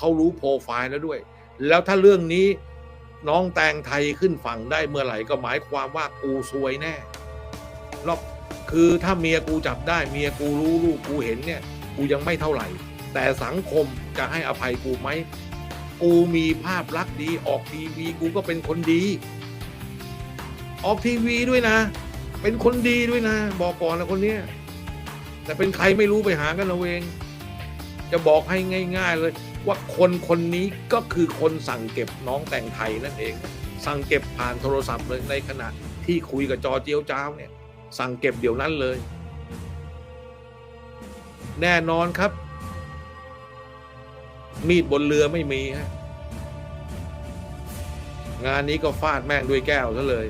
เขารู้โปรไฟล์แล้วด้วย แล้วถ้าเรื่องนี้น้องแตงไทยขึ้นฝั่งได้เมื่อไหร่ก็หมายความว่ากูซวยแน่รอบคือถ้าเมียกูจับได้เมียกูรู้ลูกกูเห็นเนี่ย กูยังไม่เท่าไหร่ แต่สังคมจะให้อภัยกูไหมกูมีภาพลักษณ์ดีออกทีวีกูก็เป็นคนดี ออกทีวีด้วยนะ เป็นคนดีด้วยนะ บอกก่อนนะคนเนี้ยแต่เป็นใครไม่รู้ไปหากันเอาเอง จะบอกให้ง่าย ๆ เลย ว่าคนคนนี้ก็คือคนสั่งเก็บน้องแต่งไทยนั่นเอง สั่งเก็บผ่านโทรศัพท์เลยในขณะที่คุยกับจอเจียวจ้าวเนี่ย สั่งเก็บเดี๋ยวนั้นเลย แน่นอนครับ มีดบนเรือไม่มีฮะงานนี้ก็ฟาดแม่งด้วยแก้วซะเลย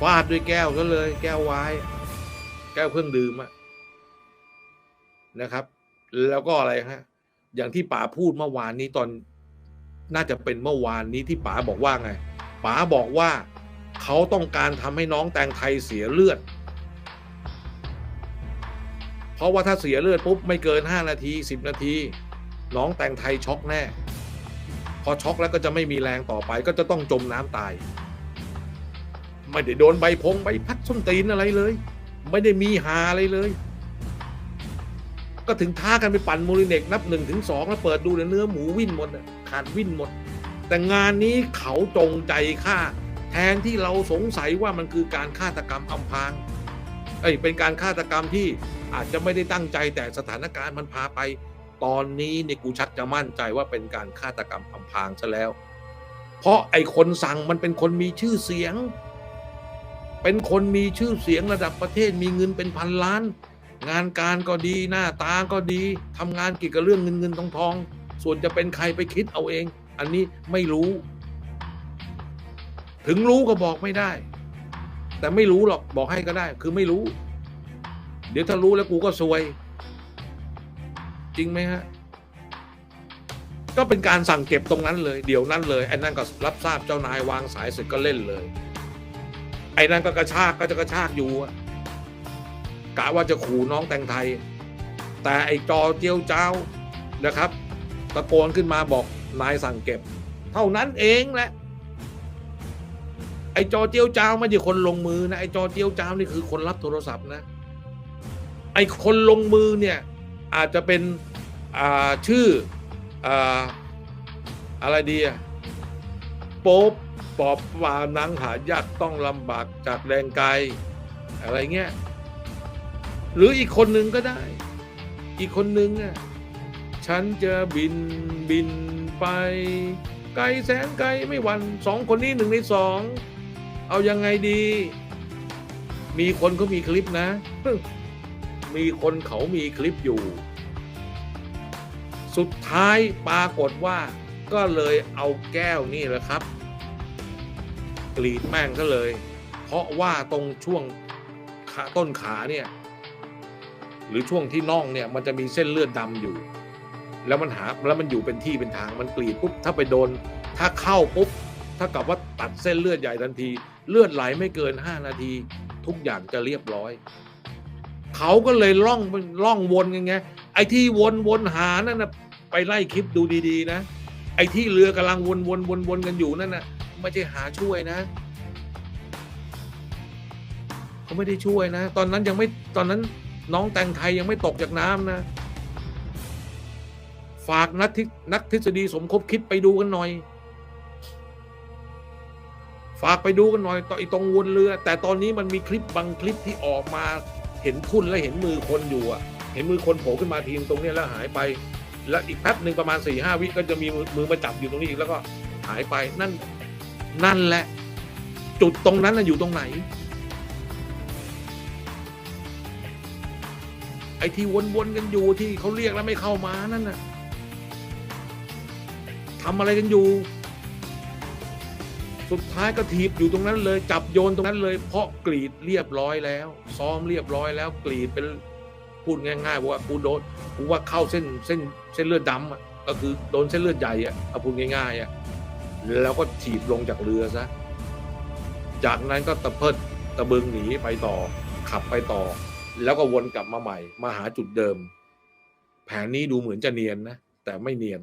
ฟาดด้วยแก้วซะเลย แก้วไวายแก้วเครื่องดื่มอะนะครับ แล้วก็อะไรฮะ อย่างที่ป๋าพูดเมื่อวานนี้ตอนน่าจะเป็นเมื่อวานนี้ที่ป๋าบอกว่าไงป๋าบอกว่าเขาต้องการทำให้น้องแตงไทยเสียเลือด เพราะว่าถ้าเสียเลือดปุ๊บไม่เกิน 5 นาที 10 นาที น้องแตงไทยช็อกแน่ พอช็อกแล้วก็จะไม่มีแรงต่อไปก็จะต้องจมน้ำตาย ไม่ได้โดนใบพงใบพัดส้นตีนอะไรเลย ไม่ได้มีหาอะไรเลย ก็ถึงท้ากันไปปั่นโมลิเนกนับหนึ่งถึงสองแล้วเปิดดูเนื้อหมูวิ่นหมดขาดวิ่นหมด แต่งานนี้เขาจงใจฆ่า แทนที่เราสงสัยว่ามันคือการฆาตกรรมอำพรางเอ้ยเป็นการฆาตกรรมที่อาจจะไม่ได้ตั้งใจแต่สถานการณ์มันพาไป ตอนนี้เนี่ยกูชักจะมั่นใจว่าเป็นการฆาตกรรมอำพรางซะแล้ว เพราะไอ้คนสั่งมันเป็นคนมีชื่อเสียง เป็นคนมีชื่อเสียงระดับประเทศมีเงินเป็นพันล้าน งานการก็ดีหน้าตาก็ดีทำงานเกี่ยวกับเรื่องเงินเงินทองทอง ส่วนจะเป็นใครไปคิดเอาเอง อันนี้ไม่รู้ ถึงรู้ก็บอกไม่ได้ แต่ไม่รู้หรอกบอกให้ก็ได้ คือไม่รู้ เดี๋ยวถ้ารู้แล้วกูก็ซวย จริงไหมฮะก็เป็นการสั่งเก็บตรงนั้นเลย เดี๋ยวนั้นเลยไอ้นั่นก็รับทราบเจ้านายวางสายเสร็จก็เล่นเลย ไอ้นั่นก็กระชากก็จะกระชากอยู่อะ กะว่าจะขู่น้องแตงไทย แต่ไอ้จอเจียวเจ้านะครับ ตะโกนขึ้นมาบอกนายสั่งเก็บ เท่านั้นเองแหละไอ้จอเจียวเจ้าไม่ใช่คนลงมือนะไอ้จอเจียวเจ้านี่คือคนรับโทรศัพท์นะไอ้คนลงมือเนี่ยอาจจะเป็นอ่าชื่ออ่าอะไรดีอะโป๊บปอบว่านังหายากต้องลำบากจากแรงไกลอะไรเงี้ย หรืออีกคนหนึ่งก็ได้ อีกคนหนึ่งอะฉันจะบินบินไป ไกลแสนไกลไม่หวันสองคนนี้หนึ่งในสองเอายังไงดี มีคนเขามีคลิปนะ มีคนเขามีคลิปอยู่ สุดท้ายปรากฏว่า ก็เลยเอาแก้วนี่แหละครับ กรีดแม่งก็เลย เพราะว่าตรงช่วงขาต้นขาเนี่ย รือช่วงที่น่องเนี่ยมันจะมีเส้นเลือดดำอยู่ แล้วมันหาแล้วมันอยู่เป็นที่เป็นทางมันกรีดปุ๊บถ้าไปโดน ถ้าเข้าปุ๊บถ้ากับว่าตัดเส้นเลือดใหญ่ทันที เลือดไหลไม่เกิน 5 นาที ทุกอย่างจะเรียบร้อย เขาก็เลยล่องล่องวนกันไงไอ้ที่วนวนหานั่นนะไปไล่คลิปดูดีๆ นะ ไอ้ที่เรือกำลังวนวนวนวนกันอยู่นั่นนะไม่ใช่หาช่วยนะเขาไม่ได้ช่วยนะ ตอนนั้นยังไม่ตอนนั้น น้องแตงไทยยังไม่ตกจากน้ำนะ ฝากนักทินักทฤษฎีสมคบคิดไปดูกันหน่อย ฝากไปดูกันหน่อยต่ออีตรงวนเรือ แต่ตอนนี้มันมีคลิปบางคลิปที่ออกมา เห็นทุ่นและเห็นมือคนอยู่อะเห็นมือคนโผล่ขึ้นมาทีมตรงนี้แล้วหายไป แล้วอีกแป๊บหนึ่งประมาณสี่ห้าวิก็จะมีมือมือมาจับอยู่ตรงนี้อีกแล้วก็หายไปนั่นนั่นแหละ จุดตรงนั้นน่ะอยู่ตรงไหน อ้ที่วนๆกันอยู่ที่เขาเรียกแล้วไม่เข้ามานั่นน่ะทำอะไรกันอยู่ สุดท้ายก็ถีบอยู่ตรงนั้นเลย จับโยนตรงนั้นเลย เพราะกรีดเรียบร้อยแล้ว ซ้อมเรียบร้อยแล้ว กรีดเป็นพูดง่ายๆว่ากูโดนกูว่าเข้าเส้นเส้นเส้นเลือดดำอะก็คือโดนเส้นเลือดใหญ่อะเอาพูดง่ายๆอะแล้วก็ถีบลงจากเรือซะจากนั้นก็ตะเพิดตะเบึงหนีไปต่อ ขับไปต่อ แล้วก็วนกลับมาใหม่ มาหาจุดเดิม แผนนี้ดูเหมือนจะเนียนนะ แต่ไม่เนียน